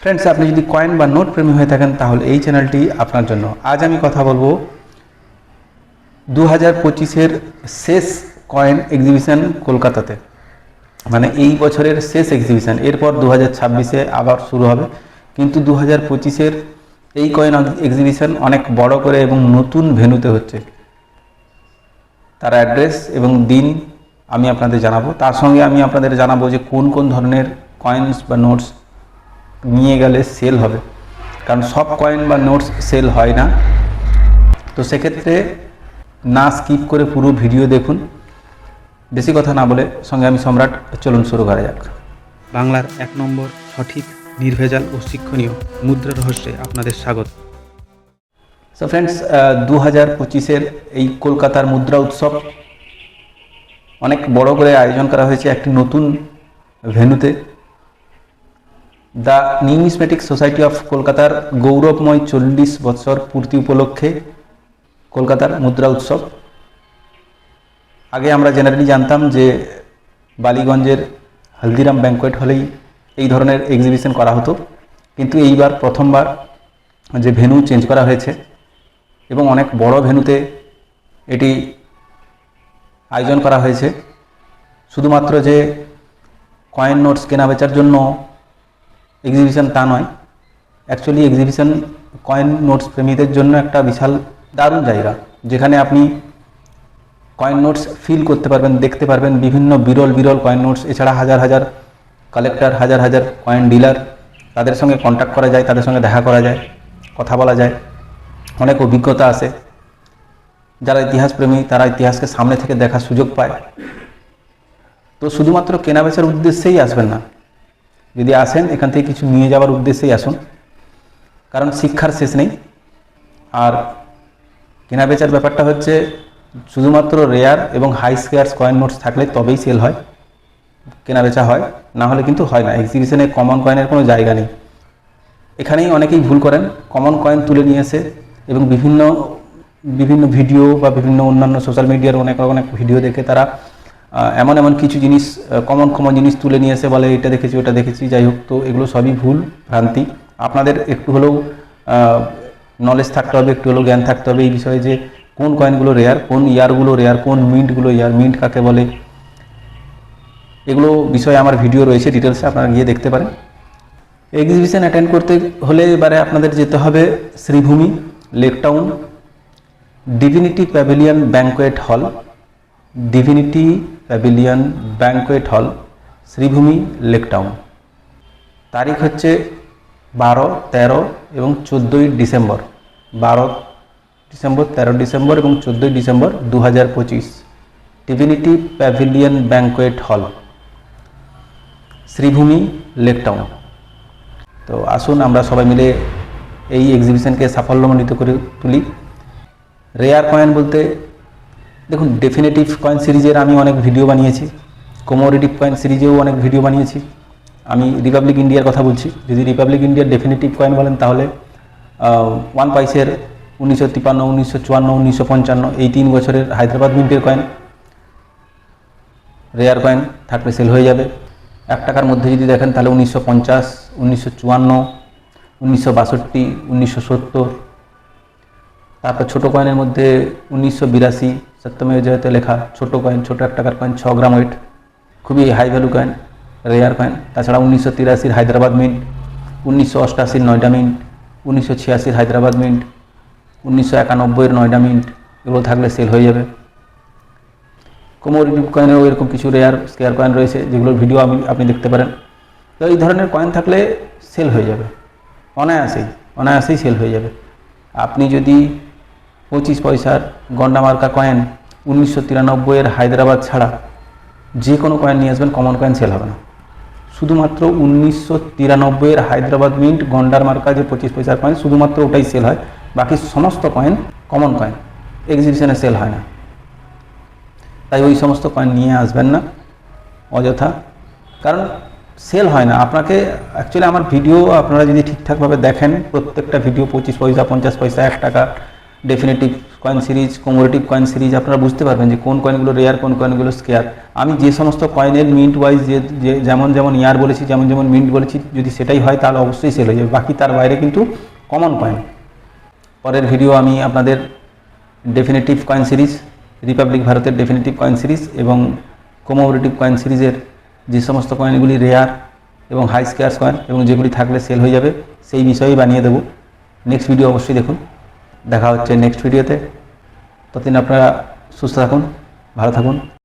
Friends আপনি যদি coin বা নোট প্রেমী হয়ে থাকেন, তাহলে এই চ্যানেলটি আপনার জন্য। আজ আমি কথা বলব দু হাজার পঁচিশের শেষ কয়েন এক্সিবিশন কলকাতাতে। মানে এই বছরের শেষ এক্সিবিশন এরপর দু হাজার ছাব্বিশে আবার শুরু হবে। কিন্তু দু হাজার পঁচিশের এই কয়েন এক্সিবিশন অনেক বড় করে এবং নতুন ভেন্যুতে হচ্ছে। তার অ্যাড্রেস এবং দিন আমি আপনাদের জানাব। তার সঙ্গে আমি আপনাদের জানাব যে কোন কোন ধরনের কয়েন্স বা নোটস নিয়ে গেলে সেল হবে। কারণ সব কয়েন বা নোটস সেল হয় না। তো সেক্ষেত্রে না স্কিপ করে পুরো ভিডিও দেখুন। বেশি কথা না বলে সঙ্গে আমি সম্রাট চলুন শুরু করা যাক। বাংলার এক নম্বর সঠিক নির্ভেজাল ও শিক্ষণীয় মুদ্রা রহস্যে আপনাদের স্বাগত। সো ফ্রেন্ডস দু হাজার পঁচিশের এই কলকাতার মুদ্রা উৎসব অনেক বড় করে আয়োজন করা হয়েছে একটি নতুন ভেন্যুতে। দ্য নিউমিসমেটিক সোসাইটি অফ কলকাতার গৌরবময় চল্লিশ বছর পূর্তি উপলক্ষে কলকাতার মুদ্রা উৎসব। আগে আমরা জেনারেলি জানতাম যে বালিগঞ্জের হলদিরাম ব্যাঙ্কোয়েট হলেই এই ধরনের এক্সিবিশন করা হতো। কিন্তু এইবার প্রথমবার যে ভেন্যু চেঞ্জ করা হয়েছে এবং অনেক বড় ভেন্যুতে এটি আয়োজন করা হয়েছে। শুধুমাত্র যে কয়েন নোটস কেনা বেচার জন্য এক্সিবিশন তা নয়। অ্যাকচুয়ালি এক্সিবিশন কয়েন নোটস প্রেমীদের জন্য একটা বিশাল দারুণ জায়গা, যেখানে আপনি কয়েন নোটস ফিল করতে পারবেন, দেখতে পারবেন বিভিন্ন বিরল বিরল কয়েন নোটস এছাড়া হাজার হাজার কালেক্টর হাজার হাজার কয়েন ডিলার তাদের সঙ্গে কন্ট্যাক্ট করা যায়, তাদের সঙ্গে দেখা করা যায়, কথা বলা যায়। অনেক অভিজ্ঞতা আছে। যারা ইতিহাস প্রেমী, তারা ইতিহাসকে সামনে থেকে দেখার সুযোগ পায়। তো শুধুমাত্র কেনাবেচার উদ্দেশ্যেই আসবেন না। যদি আসেন, এখান থেকে কিছু নিয়ে যাওয়ার উদ্দেশ্যেই আসুন। কারণ শিক্ষার শেষ নেই। আর কেনাবেচার ব্যাপারটা হচ্ছে, শুধুমাত্র রেয়ার এবং হাই স্কেয়ার্স কয়েন নোটস থাকলে তবেই সেল হয় কেনাবেচা হয়। না হলে কিন্তু হয় না। এক্সিবিশনে কমন কয়েনের কোনো জায়গা নেই। এখানেই অনেকেই ভুল করেন। কমন কয়েন তুলে নিয়ে এসে এবং বিভিন্ন বিভিন্ন ভিডিও বা বিভিন্ন অন্যান্য সোশ্যাল মিডিয়ার অনেক অনেক ভিডিও দেখে তারা এমন এমন কিছু জিনিস কমন কমন জিনিস তুলে নিয়ে এসে বলে, এটা দেখেছি, ওটা দেখেছি। যাই হোক, তো এগুলো সবই ভুল, ভ্রান্তি। আপনাদের একটু হলেও নলেজ থাকতে হবে, একটু হলেও জ্ঞান থাকতে হবে এই বিষয়ে যে, কোন কয়েনগুলো রেয়ার কোন ইয়ারগুলো রেয়ার কোন মিন্টগুলো ইয়ার মিন্ট কাকে বলে? এগুলো বিষয়ে আমার ভিডিও রয়েছে ডিটেলসে আপনারা গিয়ে দেখতে পারেন। এক্সিবিশন অ্যাটেন্ড করতে হলে এবারে আপনাদের যেতে হবে Sreebhumi Lake Town divinity pavilion banquet hall divinity pavilion banquet hall Sreebhumi lake town তারিখ হচ্ছে বারো, তেরো এবং চোদ্দোই ডিসেম্বর। বারো ডিসেম্বর, তেরো ডিসেম্বর এবং চোদ্দোই ডিসেম্বর দু হাজার পঁচিশ। Divinity pavilion banquet hall Sreebhumi lake town তো আসুন আমরা সবাই মিলে এই এক্সিবিশনকে সাফল্যমণ্ডিত করে তুলি। রেয়ার কয়েন বলতে দেখুন ডেফিনেটিভ কয়েন সিরিজের আমি অনেক ভিডিও বানিয়েছি। কোমোরেটিভ কয়েন সিরিজেও অনেক ভিডিও বানিয়েছি। আমি রিপাবলিক ইন্ডিয়ার কথা বলছি। যদি রিপাবলিক ইন্ডিয়ার ডেফিনেটিভ কয়েন বলেন তাহলে ওয়ান পাইসের উনিশশো তিপান্ন উনিশশো চুয়ান্ন, উনিশশো পঞ্চান্ন, এই তিন বছরের হায়দ্রাবাদ মিন্টের কয়েন রেয়ার কয়েন থাকলে সেল হয়ে যাবে। এক টাকার মধ্যে যদি দেখেন তাহলে উনিশশো পঞ্চাশ, উনিশশো চুয়ান্ন, উনিশশো বাষট্টি, উনিশশো সত্তর। তারপর ছোটো কয়েনের মধ্যে উনিশশো বিরাশি সপ্তমে জয়তে লেখা ছোটো কয়েন ছোটো এক টাকার কয়েন ছ গ্রাম ওয়েট খুবই high value coin rare coin তাছাড়া উনিশশো তিরাশির হায়দ্রাবাদ মিন্ট উনিশশো অষ্টাশির নয়ডা মিন্ট উনিশশো ছিয়াশির হায়দ্রাবাদ মিন্ট উনিশশো একানব্বইয়ের নয়ডা মিন্ট এগুলো থাকলে সেল হয়ে যাবে। কোমোরেটিভ কয়েনেরও এরকম কিছু রেয়ার স্কেয়ার কয়েন রয়েছে, যেগুলোর ভিডিও আমি, আপনি দেখতে পারেন। তো এই ধরনের কয়েন থাকলে সেল হয়ে যাবে। অনায়াসেই অনায়াসেই সেল হয়ে যাবে। আপনি যদি পঁচিশ পয়সার গন্ডা মার্কা কয়েন উনিশশো তিরানব্বইয়ের হায়দ্রাবাদ ছাড়া যে কোনো কয়েন নিয়ে আসবেন কমন কয়েন সেল হবে না। শুধুমাত্র উনিশশো তিরানব্বইয়ের হায়দ্রাবাদ মিন্ট গন্ডার মার্কা যে পঁচিশ পয়সার কয়েন শুধুমাত্র ওটাই সেল হয়। বাকি সমস্ত কয়েন কমন কয়েন এক্সিবিশনে সেল হয় না। তাই ওই সমস্ত কয়েন নিয়ে আসবেন না, অযথা। কারণ সেল হয় না। আপনাকে অ্যাকচুয়ালি আমার ভিডিও আপনারা যদি ঠিকঠাকভাবে দেখেন, প্রত্যেকটা ভিডিও পঁচিশ পয়সা, পঞ্চাশ পয়সা, এক টাকা definitive coin series commemorative coin series আপনারা বুঝতে পারবেন যে কোন কয়েনগুলো রেয়ার কোন কয়েনগুলো স্কেয়ার আমি যে সমস্ত কয়েনের মিন্ট ওয়াইজ যে, যেমন যেমন ইয়ার বলেছি, যেমন যেমন মিন্ট বলেছি, যদি সেটাই হয় তাহলে অবশ্যই সেল হয়ে যাবে। বাকি তার বাইরে কিন্তু কমন কয়েন পরের ভিডিও আমি আপনাদের ডেফিনেটিভ কয়েন সিরিজ রিপাবলিক ভারতের ডেফিনেটিভ কয়েন সিরিজ এবং কোমোরেটিভ কয়েন সিরিজের যে সমস্ত কয়েনগুলি রেয়ার এবং হাই স্কেয়ার কয়েন এবং যেগুলি থাকলে সেল হয়ে যাবে, সেই বিষয়েই বানিয়ে দেবো। নেক্সট ভিডিও অবশ্যই দেখুন। দেখা হচ্ছে নেক্সট ভিডিওতে ততদিন আপনারা সুস্থ থাকুন ভালো থাকুন।